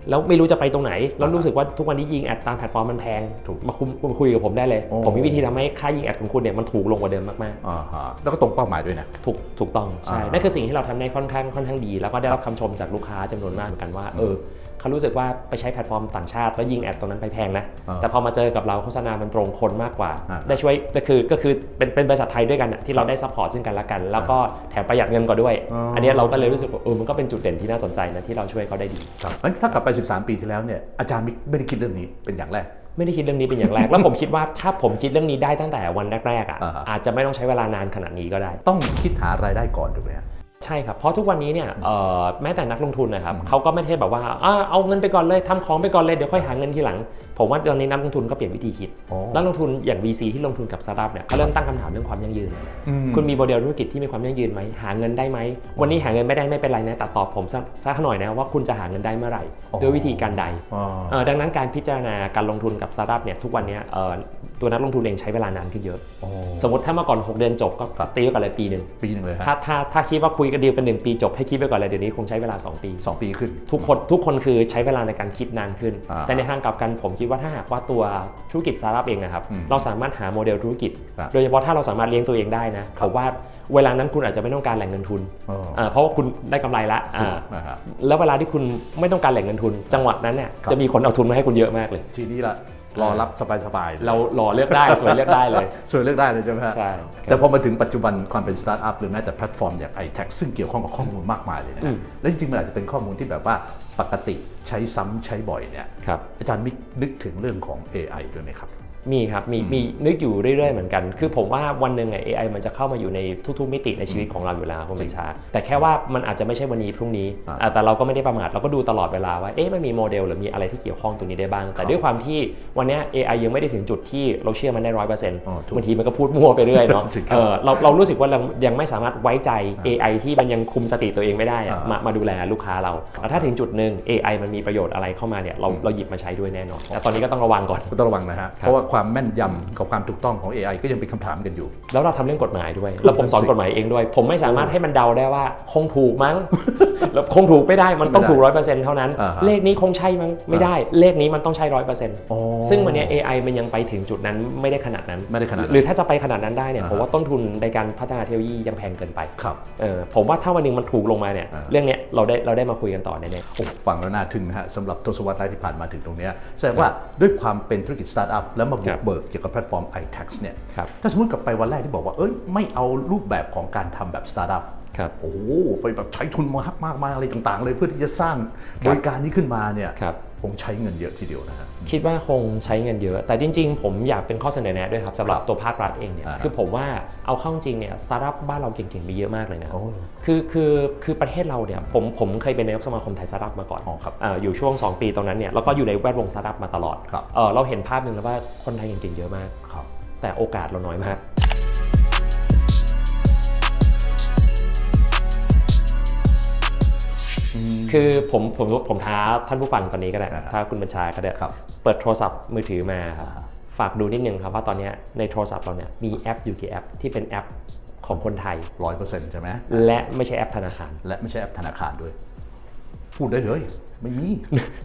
แล้วไม่รู้จะไปตรงไหน แล้วรู้สึกว่าทุกวันนี้ยิงแอดตามแพลตฟอร์มมันแพงถูกมาคุมมาคุยกับผมได้เลย โอ้ ผมมีวิธีทำให้ค่ายิงแอดของคุณเนี่ยมันถูกลงกว่าเดิมมากอ่าฮะแล้วก็ตรงเป้าหมายด้วยนะ ๆ ถูกถูกต้องใช่อ่านั่ นั่นคือสิ่งที่เราทำได้ค่อนข้างค่อนข้างดี แล้วก็ได้รับคำชมจากลูกค้าจำนวนมากเหมือนกันว่าเออ เขารู้สึกว่าไปใช้แพลตฟอร์มต่างชาติ แล้วยิงแอดตรงนั้นไปแพงนะ อ่าแต่พอมาเจอกับเราโฆษณามันตรงคนมากกว่า อ่าได้ช่วยก็คือก็คือเป็นเป็นบริษัทไทยด้วยกันน่ะที่เราได้ซัพพอร์ตซึ่งกันและกัน แล้วก็แถมประหยัดเงินกว่าด้วย อ๋ออั อันเนี้ยเราก็เลยรู้สึกว่าเออมันก็เป็นจุดเด่นที่น่าสนใจนะที่เราช่วยเขาได้ดี ครับงั้นถ้ากลับไป 13 ปีที่แล้วเนี่ยอาจารย์ไม่ไม่ได้คิดเรื่องนี้เป็นอย่างแรก ไม่ได้คิดเรื่องนี้เป็นอย่างแรก แล้วผมคิดว่าถ้าผมคิดเรื่องนี้ได้ตั้งแต่วันแรกๆอะอ่าฮะ อาจจะไม่ต้องใช้เวลานานขนาดนี้ก็ได้ ต้องคิดหารายได้ก่อนถูกไหมฮะ ใช่ครับ เพราะทุกวันนี้เนี่ยเอ่อแม้แต่นักลงทุนนะครับเขาก็ไม่ใช่แบบว่าอ่าเอาเงินไปก่อนเลยทำของไปก่อนเลยเดี๋ยวค่อยหาเงินทีหลัง ผมว่าตอนนี้นักลงทุนก็เปลี่ยนวิธีคิดอ๋อนักลงทุนอย่าง VC ที่ลงทุนกับสตาร์ทอัพเนี่ยเขาเริ่มตั้งคำถามเรื่องความยั่งยืนอืมคุณมีโมเดลธุรกิจที่มีความยั่งยืนไหมหาเงินได้ไหมวันนี้หาเงินไม่ได้ไม่เป็นไรนะแต่ตอบผมสักสักหน่อยนะว่าคุณจะหาเงินได้เมื่อไหร่อ๋อด้วยวิธีการใดอ๋อเอ่อดังนั้นการพิจารณาการลงทุนกับสตาร์ทอัพเนี่ยทุกวันเนี้ยเอ่อ ตัวนักลงทุนเองใช้เวลานานขึ้นเยอะอ๋อสมมติถ้าเมื่อก่อน 6 เดือนจบก็ครับ ตีไว้ก่อนเลยปีหนึ่งปีหนึ่งเลยฮะถ้าถ้าถ้าคิดว่าคุยกันดีลเป็น1ปีจบให้คิดไว้ก่อนเลยเดี๋ยวนี้คงใช้เวลา 2 ปี สองปีขึ้น ทุกคนทุกคนคือใช้เวลาในการคิดนานขึ้น อ่าแต่ในทางกลับกันผมคิดว่าถ้าหากว่าตัวธุรกิจสตาร์ทอัพเองนะครับอืมเราสามารถหาโมเดลธุรกิจ ครับ โดยเฉพาะถ้าเราสามารถเลี้ยงตัวเองได้นะผมว่าเวลานั้นคุณอาจจะไม่ต้องการแหล่งเงินทุนอ๋ออ่าเพราะว่าคุณได้กำไรละถูอ่ากนะฮะแล้วเวลาที่คุณไม่ต้องการแหล่งเงินทุน จังหวะนั้นเนี่ยครับ จะมีคนเอาทุนมาให้คุณเยอะมากเลย ทีนี้ละ รอรับสบายๆเราหล่อเลือกได้สวยเลือกได้เลย ส่วนเลือกได้เลยใช่ไหมฮะใช่แต่พอมาถึงปัจจุบันความเป็นสตาร์ทอัพหรือแม้แต่แพลตฟอร์มอย่าง iTech ซึ่งเกี่ยวข้องกับข้อมูลมากมายเลยนะอืฮะมและจริงๆมันอาจจะเป็นข้อมูลที่แบบว่าปกติใช้ซ้ำใช้บ่อยเนี่ยครับอาจารย์มิกนึกถึงเรื่องของ AI ด้วยไหมครับ มีครับมีมีนึกอยู่เรื่อยๆเหมือนกัน คือผมว่าวันหนึ่งไง AI มันจะเข้ามาอยู่ในทุกๆมิติในชีวิตของเราอยู่แล้วคุณบัญชา แต่แค่ว่ามันอาจจะไม่ใช่วันนี้พรุ่งนี้อ่าอ่าแต่เราก็ไม่ได้ประมาทเราก็ดูตลอดเวลาว่าเอ๊ะมันมีโมเดลหรือมีอะไรที่เกี่ยวข้องตรงนี้ได้บ้าง แต่ด้วยความที่วันเนี้ย AI ยังไม่ได้ถึงจุดที่เราเชื่อมันได้ร้อยเปอร์เซ็นต์อ๋อถูกบางทีมันก็พูดมั่วไปเรื่อยเนาะจริงครับเออเราเรารู้สึกว่าเรายังไม่สามารถไว้ใจ AI ที่มันยังคุมสติตัวเองไม่ได้อะอ่ามมามาดูแลลูกค้าเราแต่ถ้าถึงจุดหนึ่ง AI มันมีประโยชน์อะไรเข้ามาเนี่ยเราอืมเราหยิบมาใช้ด้วยแน่นอนแต่ตอนนี้ก็ต้องระวังก่อนก็ต้องระวังนะฮะครับเพราะว่าความแม่นยำกับความถูกต้องของ AI ก็ยังเป็นคำถามกันอยู่ แล้วเราทำเรื่องกฎหมายด้วย แล้วผมสอนกฎหมายเองด้วย ผมไม่สามารถให้มันเดาได้ว่า คงถูกมั้ง แล้วคงถูกไม่ได้มันต้องถูกร้อยเปอร์เซ็นต์เท่านั้น อ่าฮะเลขนี้คงใช่มั้งไม่ได้ เลขนี้มันต้องใช่ร้อยเปอร์เซ็นต์อ๋อซึ่งวันเนี้ย AI มันยังไปถึงจุดนั้นไม่ได้ขนาดนั้น ไม่ได้ขนาดนั้น หรือถ้าจะไปขนาดนั้นได้เนี่ยอ่าฮะผมว่าต้นทุนในการพัฒนาเทคโนโลยียังแพงเกินไปครับ เออผมว่าถ้าวันหนึงมันถูกลงมาเนี่ยอ่า เรื่องเนี้ยเราได้เราได้มาคุยกันต่อแน่โอ้ฟังแล้วน่าทึ่งนะฮะสำหรับทศวรรษแรกที่ผ่านมาถึงตรงเนี้ยแสดงว่าด้วยความเป็นธุรกิจสตาร์ทอัพแล้วมาบุครักบเบิกเกี่ยวกับแพลตฟอร์ม iTax เนี่ยๆครับถ้าสมมติกลับไปวันแรกที่บอกว่าเอ้ยไม่เอารูปแบบของการทำแบบสตาร์ทอัพครับโอ้โหไปแบบใช้ทุนมากมากมายอะไรต่างๆ เลยเพื่อที่จะสร้างบริการนี้ขึ้นมาเนี่ย ครับคงใช้เงินเยอะทีเดียวนะฮะ คิดว่าคงใช้เงินเยอะ แต่จริง ๆ ผมอยากเป็นข้อเสนอแนะด้วยครับสำหรับตัวภาครัฐเองเนี่ย อ่าฮะคือผมว่าเอาเข้าจริงเนี่ย สตาร์ทอัพบ้านเราเก่งๆ มีเยอะมากเลยนะ โอ้ คือคือคือประเทศเราเนี่ยผมผมเคยเป็นนายกสมาคมไทยสตาร์ทอัพมาก่อนอ๋อครับเอออยู่ช่วง 2 ปีตรงนั้นเนี่ยแล้วก็อยู่ในแวดวงสตาร์ทอัพมาตลอดครับ เออเราเห็นภาพหนึ่งแล้วว่าคนไทยเก่งๆเยอะมาก ครับ แต่โอกาสเราน้อยมาก คือผมผมผมท้าท่านผู้ฟังตอนนี้ก็ได้อ่าถ้าคุณบัญชาก็ได้ครับเปิดโทรศัพท์มือถือมาครับฝากดูนิดนึงครับว่าตอนเนี้ยในโทรศัพท์เราเนี่ยมีแอปอยู่กี่แอปที่เป็นแอปของคนไทยร้อยเปอร์เซ็นต์ใช่ไหมและไม่ใช่แอปธนาคาร และไม่ใช่แอปธนาคารด้วย พูดได้เลย ไม่มี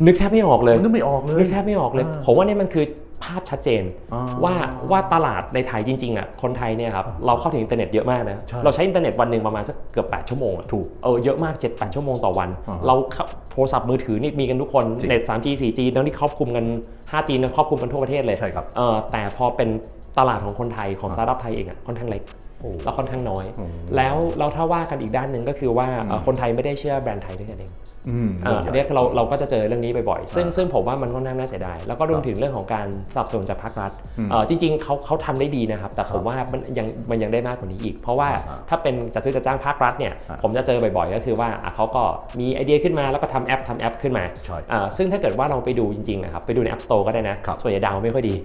นึกแทบไม่ออกเลยมันนึกไม่ออกเลยนึกแทบไม่ออกเลยอ่าผมว่าเนี่ยมันคือภาพชัดเจนอ่าว่าว่าตลาดในไทยจริงๆอะคนไทยเนี่ยครับเราเข้าถึงอินเทอร์เน็ตเยอะมากนะใช่เราใช้อินเทอร์เน็ตวันหนึ่งประมาณสักเกือบ 8 ชั่วโมงอะถูกเออเยอะมาก 7-8 ชั่วโมงต่อวันอ่าฮะเราเข้าโทรศัพท์มือถือนี่มีกันทุกคนจริงเน็ต 3G 4G ทั้งที่ครอบคลุมกัน 5G นะครอบคลุมกันทั่วประเทศเลยใช่ครับเออแต่พอเป็นตลาดของคนไทยของสตาร์ทอัพไทยเองอะค่อนข้างเล็กโอ้แล้วค่อนข้างน้อยอืมแล้วเราถ้าว่ากันอีกด้านหนึ่งก็คือว่าเอ่อคนไทยไม่ได้เชื่อแบรนด์ไทยด้วยกันเอง อืมอ่าอันเนี้ยเราเราก็จะเจอเรื่องนี้บ่อยๆ ซึ่งอ่าซึ่งผมว่ามันค่อนข้างน่าเสียดาย แล้วก็รวมถึงเรื่องของการสนับสนุนจากภาครัฐอืมเอ่อจริงๆเขาเขาทำได้ดีนะครับ แต่ผมว่ามันยังมันยังได้มากกว่านี้อีก เพราะว่าอ่าถ้าเป็นจัดซื้อจัดจ้างภาครัฐเนี่ยอ่าผมจะเจอบ่อยๆ ก็คือว่าอะเขาก็มีไอเดียขึ้นมาแล้วก็ทำแอปทำแอปขึ้นมาใช่อ่าซึ่งถ้าเกิดว่าเราไปดูจริงๆนะครับ ไปดูใน App Store ก็ได้นะครับส่วนใหญ่ดาวไม่ค่อยดี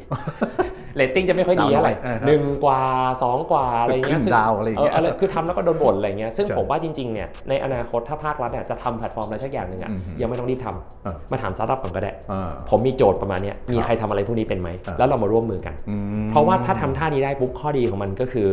เรตติ้งจะไม่ค่อยดีดาวน้อยเท่าไหร่อ่าฮะหนึ่งกว่าสองกว่าอะไรเงี้ยครึ่งซึ่ดาวอะไรอย่างเงี้ยอะไรคือทำแล้วก็โดนบ่นอะไรเงี้ย ซึ่งใช่ผมว่าจริงๆเนี่ยในอนาคตถ้าภาครัฐเนี่ยจะทำแพลตฟอร์มอะไรสักอย่างหนึ่งอะอืมยังไม่ต้องรีบทำเออมาถามสตาร์ทอัพก่อนก็ได้อ่าผมมีโจทย์ประมาณเนี้ยมีใครทำอะไรพวกนี้เป็นไหม อ่าแล้วเรามาร่วมมือกันอืมเพราะว่าถ้าทำท่านี้ได้ปุ๊บข้อดีของมันก็คือ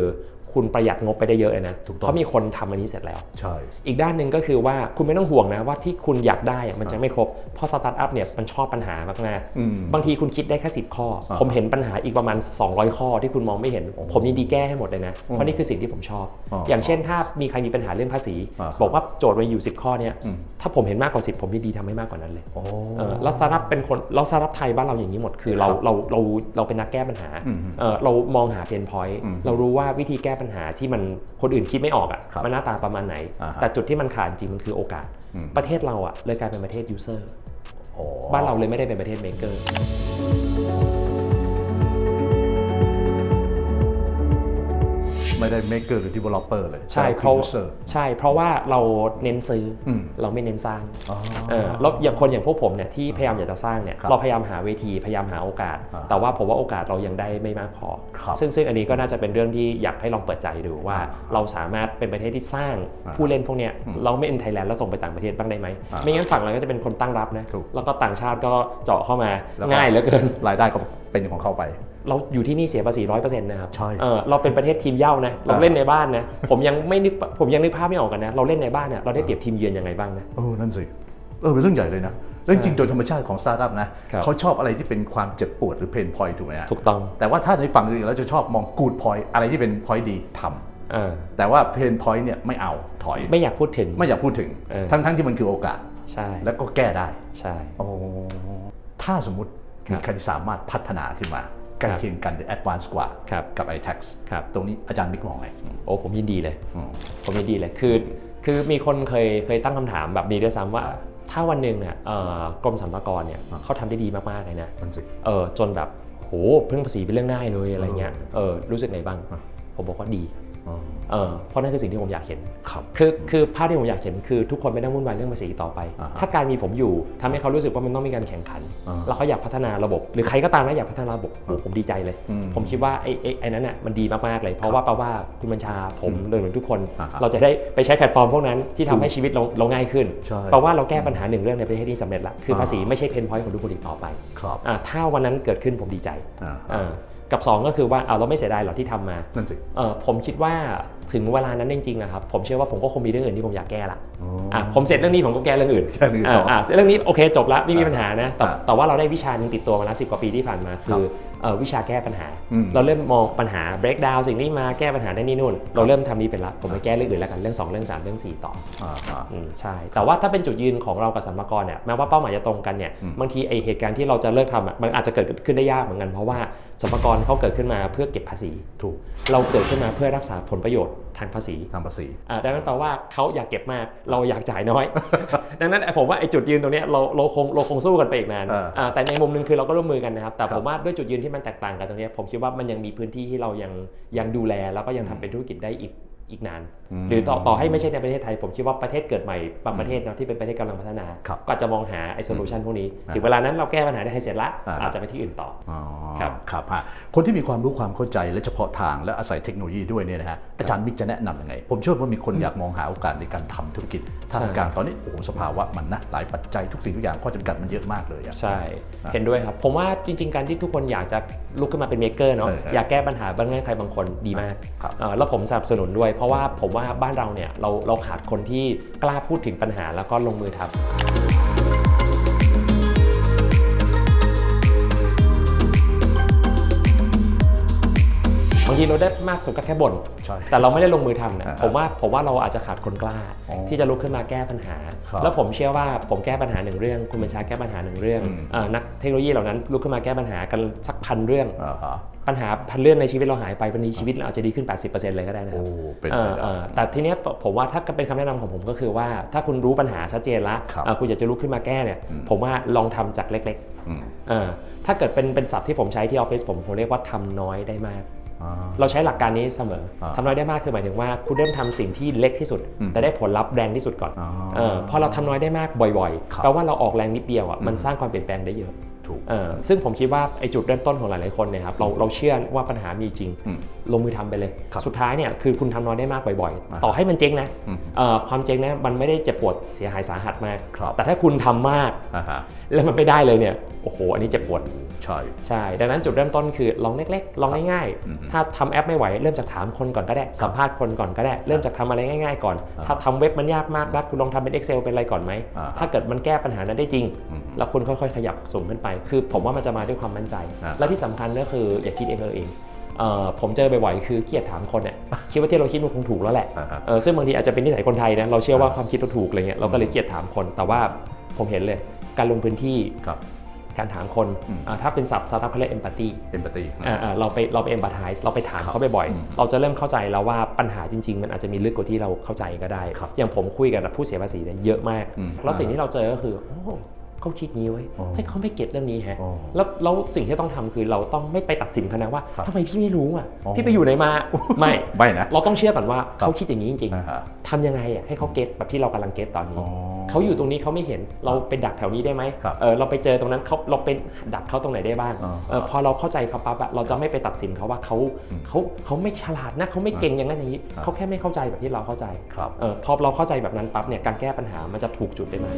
คุณประหยัดงบไปได้เยอะเลยนะถูกต้องเพราะมีคนทำอันนี้เสร็จแล้ว ใช่ อีกด้านหนึ่งก็คือว่าคุณไม่ต้องห่วงนะว่าที่คุณอยากได้อะมันจะไม่ครบ เพราะสตาร์ทอัพเนี่ยมันชอบปัญหามากอืมๆบางทีคุณคิดได้แค่10ข้ออ่าผมเห็นปัญหาอีกประมาณ 200 ข้อที่คุณมองไม่เห็น ผมยินดีแก้ให้หมดเลยนะ เพราะนี่คือสิ่งที่ผมชอบอ๋อออย่างเช่นถ้ามีใครมีปัญหาเรื่องภาษีอ่าบอกว่าโจทย์มันอยู่ 10 ข้อเนี่ยอืมถ้าผมเห็นมากกว่า 10 ผมยินดีทำให้มากกว่านั้นเลยโอ้เออแล้วสตาร์ทอัพเป็นคนเราสตาร์ทอัพไทยบ้านเราอย่างนี้หมดคือเราครับเราเราเราเป็นนักแก้ปัญหาอืมเออเรามองหาเพนพอยต์อืมเรารู้ว่าวิธีแก้ปัญหาที่มันคนอื่นคิดไม่ออกอะครับมันหน้าตาประมาณไหนอ่าฮะแต่จุดที่มันขาดจริงมันคือโอกาสอืมประเทศเราอะเลยกลายเป็นประเทศยูเซอร์โอ้บ้านเราเลยไม่ได้เป็นประเทศเมเกอร์ ไม่ได้ maker หรือ developer เลยใช่แต่ เพราะคือ user ใช่เพราะว่าเราเน้นซื้ออมเราไม่เน้นสร้างอ๋อ เออแล้วอย่างคนอย่างพวกผมเนี่ยที่พยายามอยากจะสร้างเนี่ยครับเราพยายามหาเวทีพยายามหาโอกาส อ่าแต่ว่าผมว่าโอกาสเรายังได้ไม่มากพอ ครับซึ่งซึ่งอันนี้ก็น่าจะเป็นเรื่องที่อยากให้ลองเปิดใจดูว่าอ่าเราสามารถเป็นประเทศที่สร้างอ่าผู้เล่นพวกเนี้ยอืมเราไม่เอ็นไทยแลนด์แล้วส่งไปต่างประเทศบ้างได้ไหมอ่าไม่งั้นฝั่งเราก็จะเป็นคนตั้งรับนะถูกแล้วก็ต่างชาติก็เจาะเข้ามาแล้วก็ ง่ายเหลือเกิน รายได้ก็ เป็นของเขาไป เราอยู่ที่นี่เสียภาษีร้อยเปอร์เซ็นต์นะครับใช่เออเราเป็นประเทศทีมเหย้านะ เราอ่าเล่นในบ้านนะ ผมยังไม่นึกผมยังนึกภาพไม่ออกกันนะ เราเล่นในบ้านเนี่ยเราได้เปรียบทีมเยือนยังไงบ้างนะเออนั่นสิเออเป็นเรื่องใหญ่เลยนะแล้วจริงๆโดยธรรมชาติของสตาร์ทอัพนะครับเขาชอบอะไรที่เป็นความเจ็บปวดหรือเพนพอยต์ถูกไหมฮะถูกต้อง แต่ว่าถ้าในฝั่งอื่นเราจะชอบมองกูดพอยต์อะไรที่เป็นพอยต์ดีทำเออแต่ว่าเพนพอยต์เนี่ยไม่เอาถอย ไม่อยากพูดถึง ไม่อยากพูดถึงเออทั้งๆที่มันคือโอกาส ใช่ แล้วก็แก้ได้ ใช่ โอ้ ถ้าสมมุติครับ มีใครที่สามารถพัฒนาขึ้นมาใกล้เคียงกันหรือแอดวานซ์กว่าครับกับ iTax ครับตรงนี้อาจารย์มิกมองไงโอ้ผมยินดีเลยอืมผมยินดีเลยคือ คือมีคนเคยเคยตั้งคำถามแบบนี้ด้วยซ้ำว่า ถ้าวันหนึ่งอะเอ่อกรมสรรพากรเนี่ยอ่าเขาทำได้ดีมากๆเลยนะนั่นสิเออจนแบบโหเพิ่งภาษีเป็นเรื่องง่ายเลยอะไรเงี้ยเออรู้สึกไงบ้างอ่าผมบอกว่าดีอ๋อ เออเพราะนั่นคือสิ่งที่ผมอยากเห็นครับ คือคือภาพที่ผมอยากเห็นคือทุกคนไม่ต้องวุ่นวายเรื่องภาษีต่อไป อ่าฮะถ้าการมีผมอยู่ทำให้เขารู้สึกว่ามันต้องมีการแข่งขัน อ่าแล้วเขาอยากพัฒนาระบบ หรือใครก็ตามนะอยากพัฒนาระบบโอ้ผมดีใจเลย อืมผมคิดว่าไอ้ไอ้ไอ้นั้นอะมันดีมากๆเลย เพราะว่าแปลว่าคุณบัญชาผมรวมถึงทุกคน อ่าฮะเราจะได้ไปใช้แพลตฟอร์มพวกนั้นที่ทำให้ชีวิตเราเราง่ายขึ้นใช่แปลว่าเราแก้ปัญหาหนึ่งเรื่องในประเทศนี้สำเร็จละคือภาษีอ่าไม่ใช่เพนพอยต์ของทุกคนอีกต่อไปครับ อ่าถ้าวันนั้นเกิดขึ้นผมดีใจอ่า อ่า กับสองก็คือว่าเอาเราไม่เสียดายหรอกที่ทำมานั่นสิเออผมคิดว่าถึงเวลานั้นจริงๆอะครับผมเชื่อว่าผมก็คงมีเรื่องอื่นที่ผมอยากแก้ละอ๋ออะผมเสร็จเรื่องนี้ผมก็แก้เรื่องอื่นแก้เรื่องอื่นต่ออ่อ่าเรื่องนี้โอเคจบละไม่มีปัญหานะแต่อ่าแต่ว่าเราได้วิชาหนึงติดตัวมาแล้วสิกว่าปีที่ผ่านมาคือเอ่อ วิชาแก้ปัญหาอืมเราเริ่มมองปัญหา break down สิ่งนี้มาแก้ปัญหาได้นี่นู่น เราเริ่มทำนี้เป็นละผมไปแก้เรื่องอื่นแล้วกันเรื่อง 2 เรื่อง 3 เรื่อง 4 ต่ออ่าอ่าอืมใช่ แต่ว่าถ้าเป็นจุดยืนของเรากับสัมภากรเนี่ยแม้ว่าเป้าหมายจะตรงกันเนี่ยอืมบางทีไอเหตุการณ์ที่เราจะเลิกทำอะมันอาจจะเกิดขึ้นได้ยากเหมือนกันเพราะว่าสัมภากรเขาเกิดขึ้นมาเพื่อเก็บภาษีถูกเราเกิดขึ้นมาเพื่อรักษาผลประโยชน์ทางภาษีทางภาษีอ่าดังนั้นแปลว่าเขาอยากเก็บมาก เราอยากจ่ายน้อย ดังนั้นผมว่าไอ้จุดยืนตรงเนี้ยเราเราคงเราคงสู้กันไปอีกนานเอออ่าแต่ในมุมหนึงคือเราก็ร่วมมือกันนะครับ แต่ครับผมว่าด้วยจุดยืนที่มันแตกต่างกันตรงเนี้ยผมคิดว่ามันยังมีพื้นที่ที่เรายังยังดูแลแล้วก็ยังทำเป็นธุรกิจได้อีก อีกนานอืมหรือต่อต่อให้ไม่ใช่ในประเทศไทย ผมคิดว่าประเทศเกิดใหม่บางประเทศเนาะที่เป็นประเทศกำลังพัฒนาครับก็อาจจะมองหาไอ้โซลูชันพวกนี้อ่าถึงเวลานั้นเราแก้ปัญหาได้ให้เสร็จละอ่าอาจจะไปที่อื่นต่ออ๋อครับครับฮะคนที่มีความรู้ความเข้าใจและเฉพาะทางและอาศัยเทคโนโลยีด้วยเนี่ยนะฮะอาจารย์มิกจะแนะนำยังไง ผมเชื่อว่ามีคนอยากมองหาโอกาสในการทำธุรกิจท่ามกลางตอนนี้โอ้โหสภาวะมันนะหลายปัจจัยทุกสิ่งทุกอย่างข้อจำกัดมันเยอะมากเลยอะใช่นะเห็นด้วยครับผมว่าจริง ๆ การที่ทุกคนอยากจะลุกขึ้นมาเป็นเมเกอร์เนาะเออเอออยากแก้ปัญหาบางเรื่องใครบางคนดีมากครับเอ่อแล้วผมสนับสนุนด้วยเพราะว่าผมว่าบ้านเราเนี่ยเราเราขาดคนที่กล้าพูดถึงปัญหาแล้วก็ลงมือทำ ทีเราได้มากสุดก็แค่บ่นใช่ แต่เราไม่ได้ลงมือทำนะอ่าฮะผมว่าผมว่าเราอาจจะขาดคนกล้า อ๋อที่จะลุกขึ้นมาแก้ปัญหา ครับแล้วผมเชื่อว่าผมแก้ปัญหาหนึ่งเรื่อง คุณบัญชาแก้ปัญหาหนึ่งเรื่องอืม เอ่อนักเทคโนโลยีเหล่านั้นลุกขึ้นมาแก้ปัญหากันสักพันเรื่อง อ่าฮะปัญหาพันเรื่องในชีวิตเราหายไปวันนี้ชีวิตเราอาจจะดีขึ้น 80%เลยก็ได้นะคโอ้รับ เป็นเอไปอได้เออแต่ทีเนี้ยผมว่าถ้าเป็นคำแนะนำของผมก็คือว่า ถ้าคุณรู้ปัญหาชัดเจนแล้วครับเอ่อคุณอยากจะลุกขึ้นมาแก้เนี่ย อืม ผมว่าลองทำจากเล็กอืมๆเออถ้าเกิดเป็นเป็นศัพท์ที่ผมใช้ที่ออฟฟิศผมผมเรียกว่าทำน้อยได้มากอ่า เราใช้หลักการนี้เสมออ่าทำน้อยได้มากคือหมายถึงว่าคุณเริ่มทำสิ่งที่เล็กที่สุดอืมแต่ได้ผลลัพธ์แรงที่สุดก่อนอ๋อเออพอเราทำน้อยได้มากบ่อยครับๆแปลว่าเราออกแรงนิดเดียวอะมันสร้างความเปลี่ยนแปลงได้เยอะ ถูกเออซึ่งผมคิดว่าไอ้จุดเริ่มต้นของหลายๆคนเนี่ยครับเราเราเชื่อว่าปัญหามีจริงอืมลงมือทำไปเลยครับสุดท้ายเนี่ยคือคุณทำน้อยได้มากบ่อยอ่าๆต่อให้มันเจ๊งนะอืมเอ่อความเจ๊งนะมันไม่ได้เจ็บปวดเสียหายสาหัสมากครับแต่ถ้าคุณทำมากอ่าฮะแล้วมันไม่ได้เลยเนี่ยโอ้โหอันนี้เจ็บปวดใช่ใช่ดังนั้นจุดเริ่มต้นคือลองเล็กๆลองง่ายอืมๆถ้าทำแอปไม่ไหวเริ่มจากถามคนก่อนก็ได้สัมภาษณ์คนก่อนก็ได้เริ่มจากทำอะไรง่าย ๆ ก่อนอ่าถ้าทำเว็บมันยากมากนักคุณลองทำเป็น Excel เป็นอะไรก่อนไหมอ่าถ้าเกิดมันแก้ปัญหานั้นได้จริงอืมแล้วคุณค่อยๆ ขยับสูงขึ้นไปคือผมว่ามันจะมาด้วยความมั่นใจอ่าและที่สำคัญก็คืออย่าคิดเองเออเองเอ่อผมเจอบ่อยๆคือเกลียดถามคนเนี่ยคิดว่าที่เราคิดมันคงถูกแล้วแหละอ่าฮะเออซึ่งบางทีอาจจะเป็นนิสัยคนไทยนะเราเชื่อว่าความคิดเราถูกอะไรเงี้ยเราก็เลยเกลียดถามคน แต่ว่าผมเห็นเลยการลงพื้นที่ครับการถามคนอืมอ่าถ้าเป็นศัพท์สตาร์ทอัพเขาเรียก empathy เอมพัตตีอ่าอ่าเราไปเราไป empathize เราไปถามเขาบ่อยอืมๆเราจะเริ่มเข้าใจแล้วว่าปัญหาจริง ๆ มันอาจจะมีลึกกว่าที่เราเข้าใจก็ได้ครับอย่างผมคุยกับผู้เสียภาษีเนี่ยเยอะมากอืมแล้วสิ่งที่เราเจอก็คือโอ้ เขาคิดงี้ไว้ยอ๋อให้ยเขาไม่เก็ตเรื่องนี้แฮะอ๋อแล้วแล้วสิ่งที่ต้องทำคือเราต้องไม่ไปตัดสินเขานะว่าครับทำไมพี่ไม่รู้อะอ๋อ พี่ไปอยู่ไหนมาไม่ไม่นะ เราต้องเชื่อก่อนว่าครับ เขาคิดอย่างนี้จริงอ่าฮะ ๆทำยังไงอะให้เขาเก็ตแบบที่เรากำลังเก็ตตอนนี้อ๋อเขาอยู่ตรงนี้เขาไม่เห็นเราไปดักแถวนี้ได้ไหมครับเออเราไปเจอตรงนั้นเขาเราเป็นดักเขาตรงไหนได้บ้างอ่าเออพอเราเข้าใจเขาปั๊บอะเราจะไม่ไปตัดสินเขาว่าเขาอืมเขาเขาไม่ฉลาดนะเขาไม่เก่งอย่างนั้นอย่างนี้อ่าเขาแค่ไม่เข้าใจแบบที่เราเข้าใจครับ เออพอเราเข้าใจแบบนั้นปั๊บเนี่ยการแก้ปัญหามันจะถูกจุดได้มาก